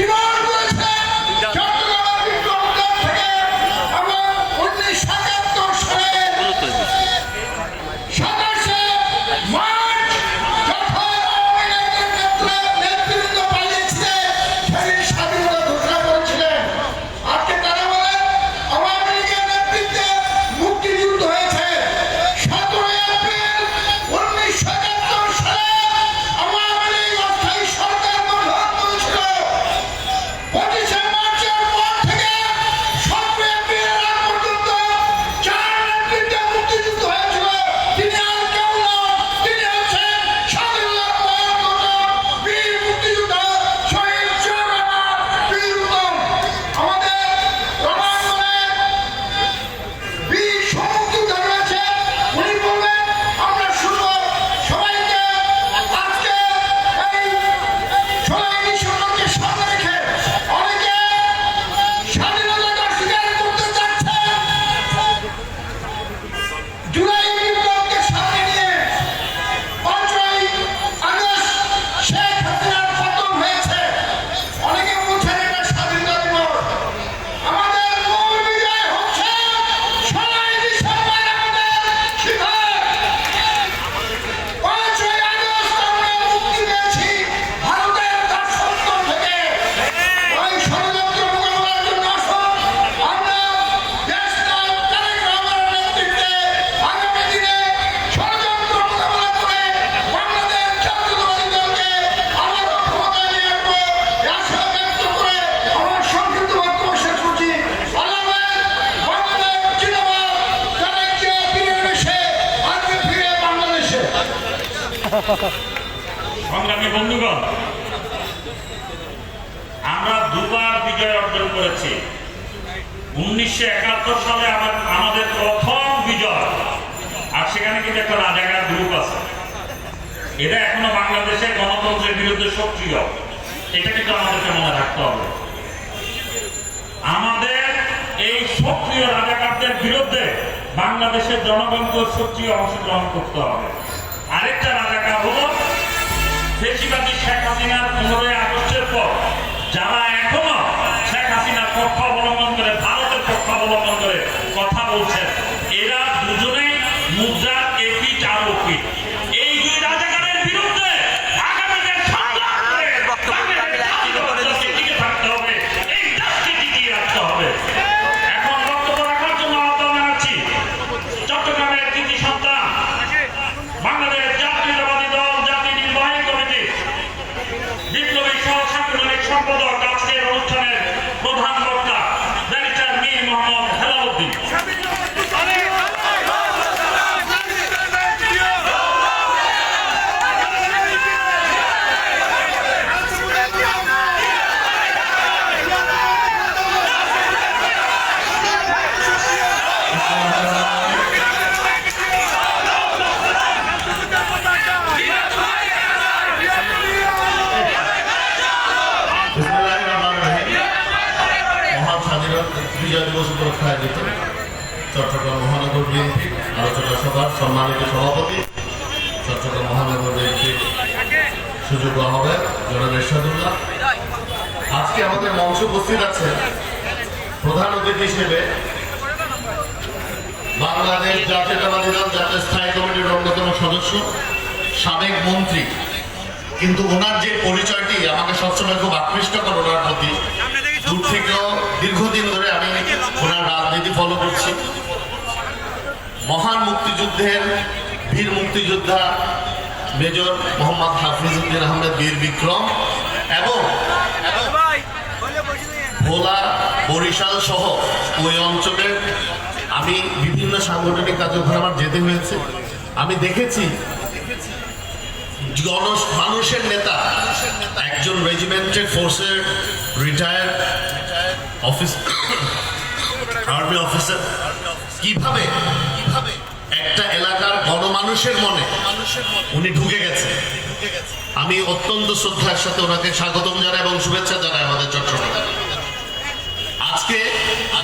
Shiva! সংগ্রামী বন্ধুগণ, আমরা দুবার বিজয় অর্জন করেছি। উনিশশো একাত্তর সালে আমাদের প্রথম বিজয়, আর সেখানে কিন্তু একটা রাজাকার গ্রুপ আছে। এরা এখনও বাংলাদেশের গণতন্ত্রের বিরুদ্ধে সক্রিয়। এটা কিন্তু আমাদেরকে মনে রাখতে হবে। আমাদের এই সক্রিয় রাজাকারদের বিরুদ্ধে বাংলাদেশের জনগণকে সক্রিয় অংশগ্রহণ করতে হবে। আরেকটা রাজাকার হলো? বেশিরভাগই শেখ হাসিনার পনেরোই আগস্টের পর। যারা এখনও শেখ হাসিনার পক্ষ অবলম্বন করে, ভারতের পক্ষ অবলম্বন করে কথা বলছেন, এরা দুজনেই মুদ্রার এপিট আর ওপিট এই দুই রাজাকারের বিরুদ্ধে আগামীতে সংগ্রাম করে বাংলাদেশের স্বাধীনতাকে টিকে থাকতে হবে এই দেশকে টিকিয়ে রাখতে হবে এখন বক্তব্য রাখার জন্য আহ্বান জানাচ্ছি চট্টগ্রামের কৃতি সন্তান বাংলাদেশ জাতীয়তাবাদী দল জাতীয় নির্বাহী কমিটি বিপ্লবী সহ সাংগঠনিক সম্পাদক আজকের অনুষ্ঠানের প্রধান বক্তা ব্যারিস্টার মীর মোহাম্মদ হেলালুদ্দিন বিসমিল্লাহির রহমানির রহিম। মহান স্বাধীনতা দিবস উপলক্ষে আয়োজিত চট্টগ্রাম মহানগর বিএনপি আলোচনা সভার সম্মানিত সভাপতি চট্টগ্রাম মহানগর বিএনপির সুযোগ আহ্বায়ক জনাব এরশাদুল্লাহ। আজকে আমাদের মঞ্চে উপস্থিত আছে প্রধান অতিথি হিসেবে বাংলাদেশ জাতীয়তাবাদী দল, জাতীয় স্থায়ী কমিটির অন্যতম সদস্য, সাবেক মন্ত্রী। কিন্তু ওনার যে পরিচয়টি আমাকে সবসময় খুব আকৃষ্ট করে ওনার প্রতি দূর থেকেও দীর্ঘদিন ধরে আমি ওনার রাজনীতি ফলো করছি। মহান মুক্তিযুদ্ধের বীর মুক্তিযোদ্ধা মেজর মোহাম্মদ হাফিজউদ্দিন আহমেদ বীর বিক্রম এবং ভোলা, বরিশাল সহ ওই অঞ্চলের আমি বিভিন্ন সাংগঠনিক কার্যক্রমে আমার যেতে হয়েছে। আমি দেখেছি মানুষের নেতা। একজন রেজিমেন্টের ফোর্সের রিটায়ার্ড অফিস আর্মি অফিসার কীভাবে কীভাবে? একটা এলাকার গণমানুষের মনে উনি ঢুকে গেছে। আমি অত্যন্ত শ্রদ্ধার সাথে ওনাকে স্বাগতম জানাই এবং শুভেচ্ছা জানাই আমাদের চট্টগ্রামে। আজকে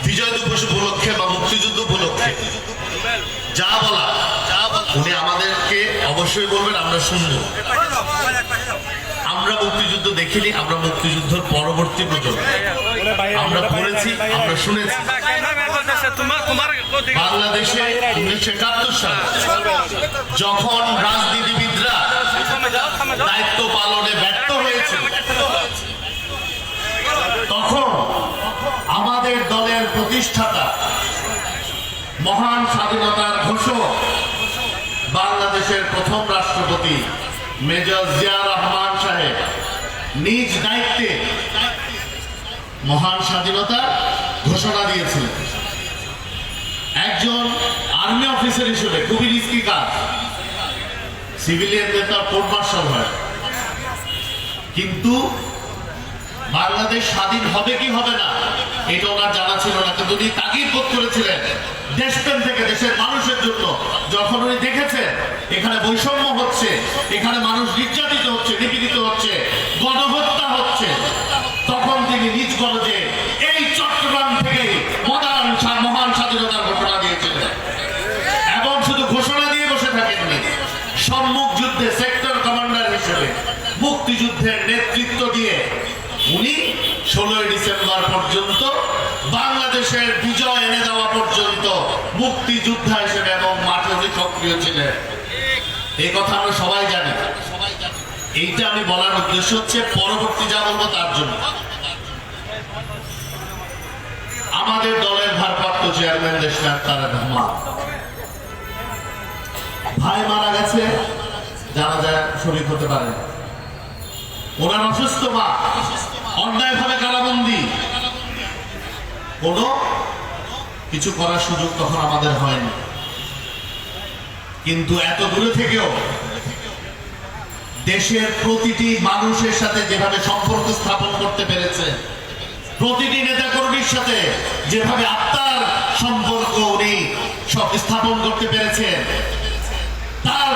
বিজয় দিবস উপলক্ষে বা মুক্তিযুদ্ধ উপলক্ষে যা বলা উনি আমাদেরকে অবশ্যই বলবেন, আমরা শুনব। আমরা মুক্তিযুদ্ধ দেখিনি, আমরা মুক্তিযুদ্ধের পরবর্তী প্রজন্ম। আমরা পড়েছি, আমরা শুনেছি। বাংলাদেশে উনিশশো একাত্তর সালে যখন রাজনীতিবিদরা দায়িত্ব পালনে ব্যর্থ হয়েছে তখন আমাদের দলের প্রতিষ্ঠাতা মহান স্বাধীনতার ঘোষক বাংলাদেশের প্রথম রাষ্ট্রপতি মেজর জিয়া রহমান সাহেব নিজ দায়িত্বে মহান স্বাধীনতার ঘোষণা দিয়েছিলেন। একজন আর্মি অফিসার হিসেবে খুবই রিস্কি কাজ। সিভিলিয়ানদের তার কোর্ট মার্শাল হয়। কিন্তু বাংলাদেশ স্বাধীন হবে কি হবে না, এটা ওনার জানা ছিল না। কিন্তু উনি তাগিদ বোধ করেছিলেন দেশপ্রেম থেকে দেশের মানুষের জন্য। যখন উনি দেখেছেন এখানে বৈষম্য হচ্ছে, এখানে মানুষ নির্যাতিত হচ্ছে, নিপীড়িত হচ্ছে, গণহত্যা হচ্ছে, তখন তিনি নিজ গরজে এই চট্টগ্রাম থেকে মহান মহান স্বাধীনতার ঘোষণা দিয়েছিলেন। এবং শুধু ঘোষণা দিয়ে বসে থাকেননি সম্মুখ যুদ্ধে সেক্টর কমান্ডার হিসেবে, মুক্তিযুদ্ধের নেতৃত্ব দিয়ে উনি ষোলোই ডিসেম্বর পর্যন্ত বাংলাদেশের বিজয় এনে দেওয়া পর্যন্ত মুক্তিযোদ্ধা হিসেবে এবং মাঠে উনি সক্রিয় ছিলেন। এই কথা আমরা সবাই জানি। এইটা আমি বলার উদ্দেশ্য হচ্ছে পরবর্তী যা বলব তার জন্য। আমাদের দলের ভারপ্রাপ্ত চেয়ারম্যান দেশনাথ তারা রহমান। ভাই মারা গেছে, জানা যায় শরীর হতে পারে ওনার অসুস্থ মা। অন্যায়ভাবে কারাবন্দি কোনো কিছু করার সুযোগ তখন আমাদের হয়নি। কিন্তু এত দূরে থেকেও দেশের প্রতিটি মানুষের সাথে যেভাবে সম্পর্ক স্থাপন করতে পেরেছে, প্রতিটি সাথে যেভাবে আত্মার সম্পর্ক উনি স্থাপন করতে পেরেছেন তার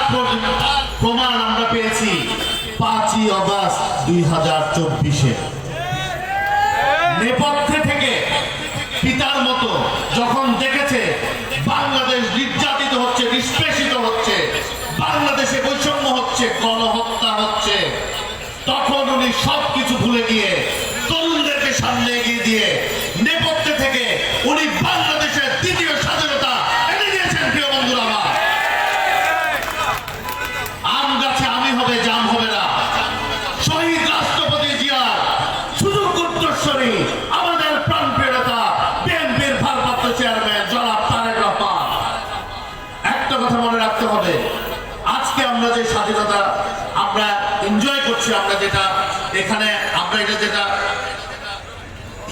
প্রমাণ আমরা পেয়েছি পাঁচই অগস্ট দুই হাজার চব্বিশে। নেপথ্যে থেকে পিতার মতো যখন দেখেছে বাংলাদেশ নির্যাতিত করছি আমরা যেটা এখানে, আমরা এটা যেটা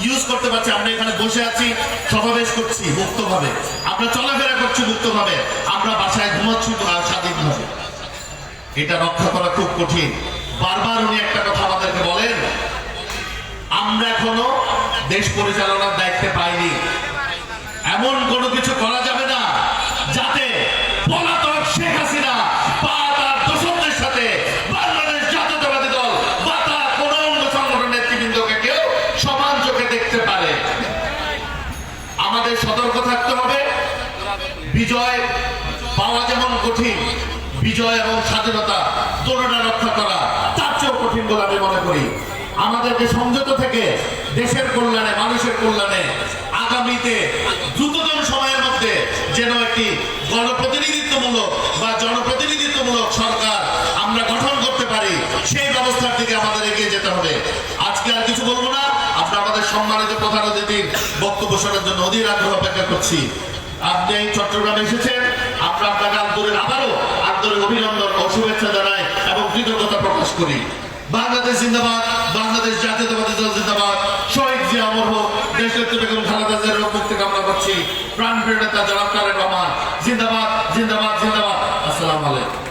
ইউজ করতে পারছি, আমরা এখানে বসে আছি, সমাবেশ করছি মুক্তভাবে। আমরা চলাফেরা করছি মুক্তভাবে। আমরা বাসায় ঘুমাচ্ছি স্বাধীনভাবে। এটা রক্ষা করা খুব কঠিন। বারবার উনি একটা কথা আমাদেরকে বলেন, আমরা এখনও দেশ পরিচালনার দায়িত্বে পাইনি। এমন কোনো কিছু করা যাবে বিজয় পাওয়া যেমন কঠিন, বিজয় এবং স্বাধীনতা দোনোটা রক্ষা করা তার চেয়েও কঠিন বলে আমি মনে করি। আমাদেরকে সংযত থেকে দেশের কল্যাণে, মানুষের কল্যাণে আগামীতে দ্রুততম সময়ের মধ্যে যেন একটি গণপ্রতিনিধিত্বমূলক বা জনপ্রতিনিধিত্বমূলক সরকার আমরা গঠন করতে পারি, সেই ব্যবস্থার দিকে আমাদের এগিয়ে যেতে হবে। আজকে আর কিছু বলব না আমরা আমাদের সম্মানিত প্রধান অতিথির বক্তব্য শোনার জন্য অধীর আগ্রহ অপেক্ষা করছি। আপনি চট্টগ্রামে এসেছেন, আমরা আপনাকে আন্দোলন আবারও আন্দোলন অভিনন্দন ও শুভেচ্ছা জানাই এবং কৃতজ্ঞতা প্রকাশ করি। বাংলাদেশ জিন্দাবাদ, বাংলাদেশ জাতীয়তাবাদী দল জিন্দাবাদ। শহীদ জি আমর হোক দেশনেত্রী বেগম খালেদা জিয়ার মুক্তি কামনা করছি প্রাণ প্রেরণা নেতা জনাব তারেক রহমান, জিন্দাবাদ জিন্দাবাদ জিন্দাবাদ। আসসালামু আলাইকুম।